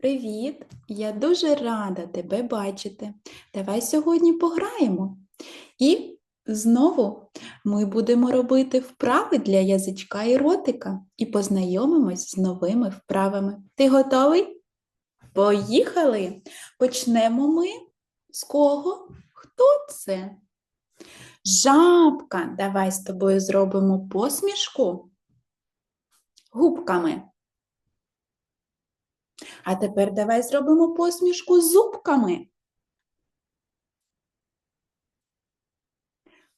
Привіт! Я дуже рада тебе бачити. Давай сьогодні пограємо. І знову ми будемо робити вправи для язичка і ротика і познайомимось з новими вправами. Ти готовий? Поїхали! Почнемо ми з кого? Хто це? Жабка. Давай з тобою зробимо посмішку губками. А тепер давай зробимо посмішку зубками.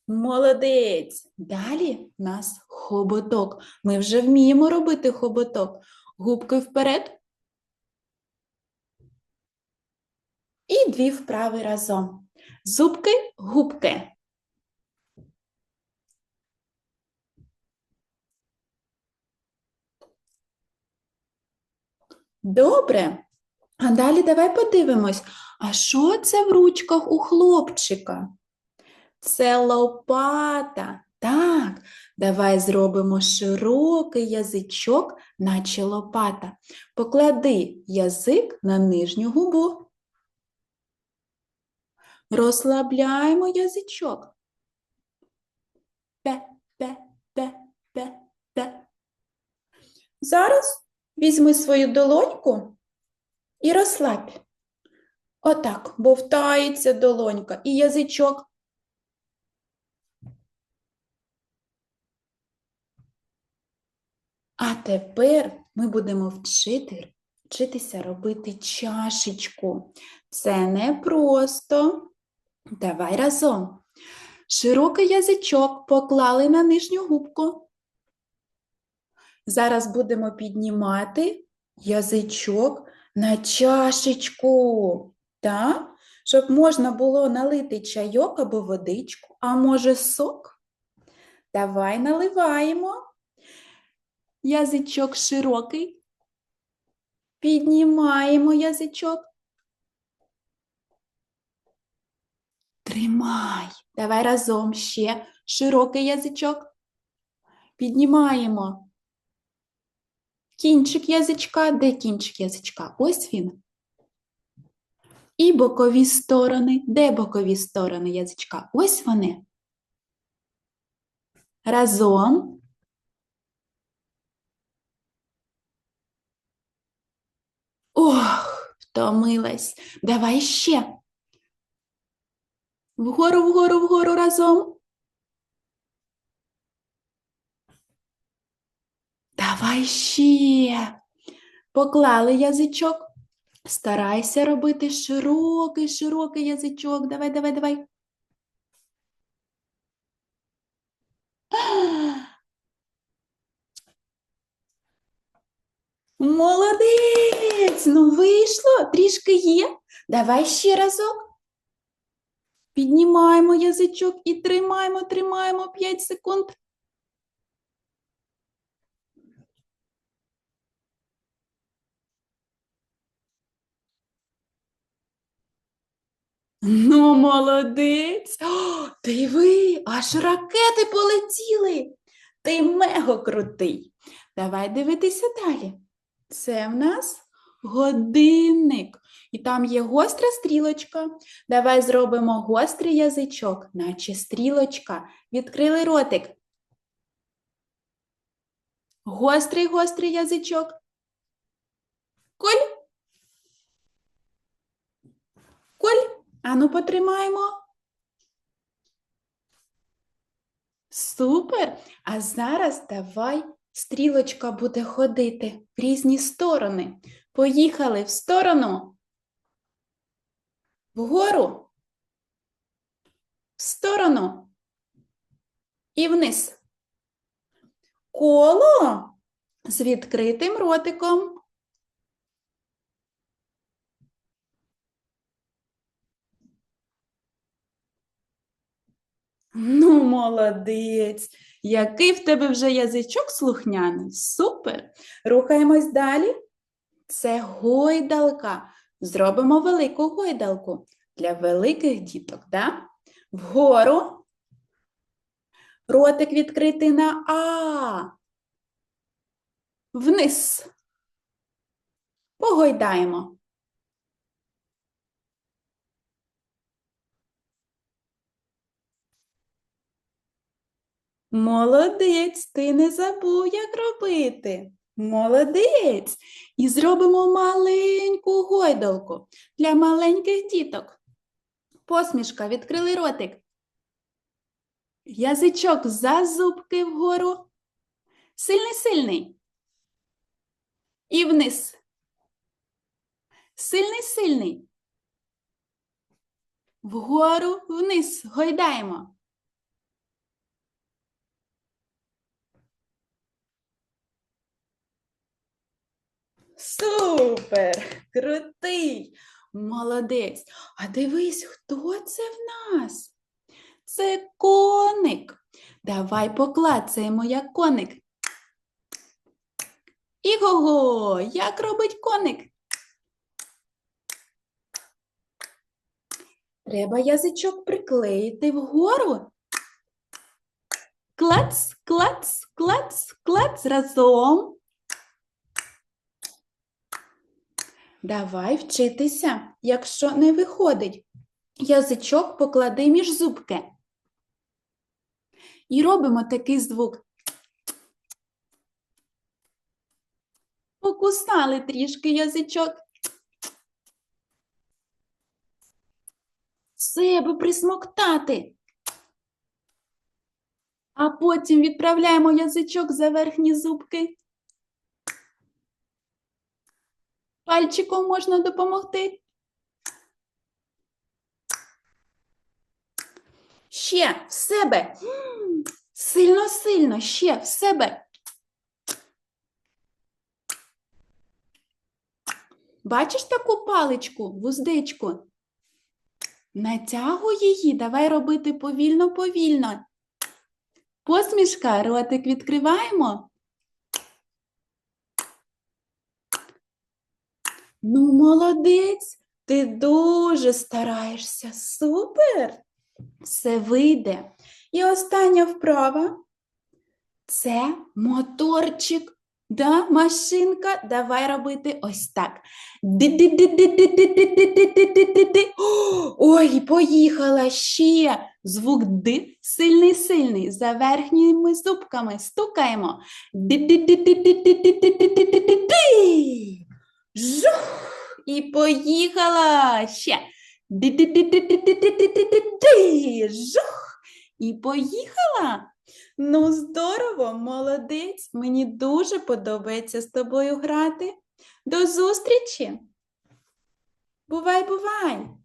Молодець. Далі в нас хоботок. Ми вже вміємо робити хоботок. Губки вперед. І дві вправи разом. Зубки, губки. Добре. А далі давай подивимось, а що це в ручках у хлопчика? Це лопата. Так, давай зробимо широкий язичок, наче лопата. Поклади язик на нижню губу. Розслабляємо язичок. Пе, пе, пе, пе, пе. Зараз Візьми свою долоньку і розслабь. Отак, бовтається долонька і язичок. А тепер ми будемо вчити, вчитися робити чашечку. Це не просто. Давай разом. Широкий язичок поклали на нижню губку. Зараз будемо піднімати язичок на чашечку, так? щоб можна було налити чайок або водичку, а може сок. Давай наливаємо. Язичок широкий. Піднімаємо язичок. Тримай. Давай разом ще широкий язичок. Піднімаємо. Кінчик язичка, де кінчик язичка? Ось він. І бокові сторони. Де бокові сторони язичка? Ось вони. Разом. Ох, втомилась. Давай ще. Вгору, вгору, вгору разом. Давай ще. Поклали язичок. Старайся робити широкий, широкий язичок. Давай, давай, давай. Молодець! Ну вийшло, трішки є. Давай ще разок. Піднімаємо язичок і тримаємо, тримаємо 5 секунд. Ну, молодець. О, диви, аж ракети полетіли. Ти мега крутий. Давай дивитися далі. Це в нас годинник. І там є гостра стрілочка. Давай зробимо гострий язичок, наче стрілочка. Відкрили ротик. Гострий гострий язичок. Коль. Коль. Ану, потримаємо. Супер! А зараз давай стрілочка буде ходити в різні сторони. Поїхали в сторону. Вгору, в сторону і вниз. Коло з відкритим ротиком. Ну, молодець! Який в тебе вже язичок слухняний? Супер! Рухаємось далі. Це гойдалка. Зробимо велику гойдалку для великих діток, да? Вгору. Ротик відкритий на А. Вниз. Погойдаємо. Молодець, ти не забув, як робити. Молодець. І зробимо маленьку гойдалку для маленьких діток. Посмішка, відкрили ротик. Язичок за зубки вгору. Сильний, сильний. І вниз. Сильний, сильний. Вгору, вниз. Гойдаємо. Супер! Крутий! Молодець! А дивись, хто це в нас? Це коник. Давай поклацаємо, як коник. Іго-го! Як робить коник? Треба язичок приклеїти вгору. Клац, клац, клац, клац разом. Давай вчитися, якщо не виходить. Язичок поклади між зубки. І робимо такий звук. Покусали трішки язичок. Себе присмоктати. А потім відправляємо язичок за верхні зубки. Пальчиком можна допомогти. Ще в себе. Сильно-сильно, ще в себе. Бачиш таку паличку, вуздечку? Натягуй її, давай робити повільно-повільно. Посмішка, ротик відкриваємо. Ну, молодець, ти дуже стараєшся. Супер! Все вийде. І остання вправа це моторчик. Да, машинка, давай робити ось так. Ой, поїхала ще. Звук Д сильний, сильний. За верхніми зубками стукаємо. Ди-ди-ди-ди-ди-ди-ди-ди-ди-ди. Жух! І поїхала ще. Жух! І поїхала. Ну, здорово, молодець! Мені дуже подобається з тобою грати. До зустрічі! Бувай, бувай!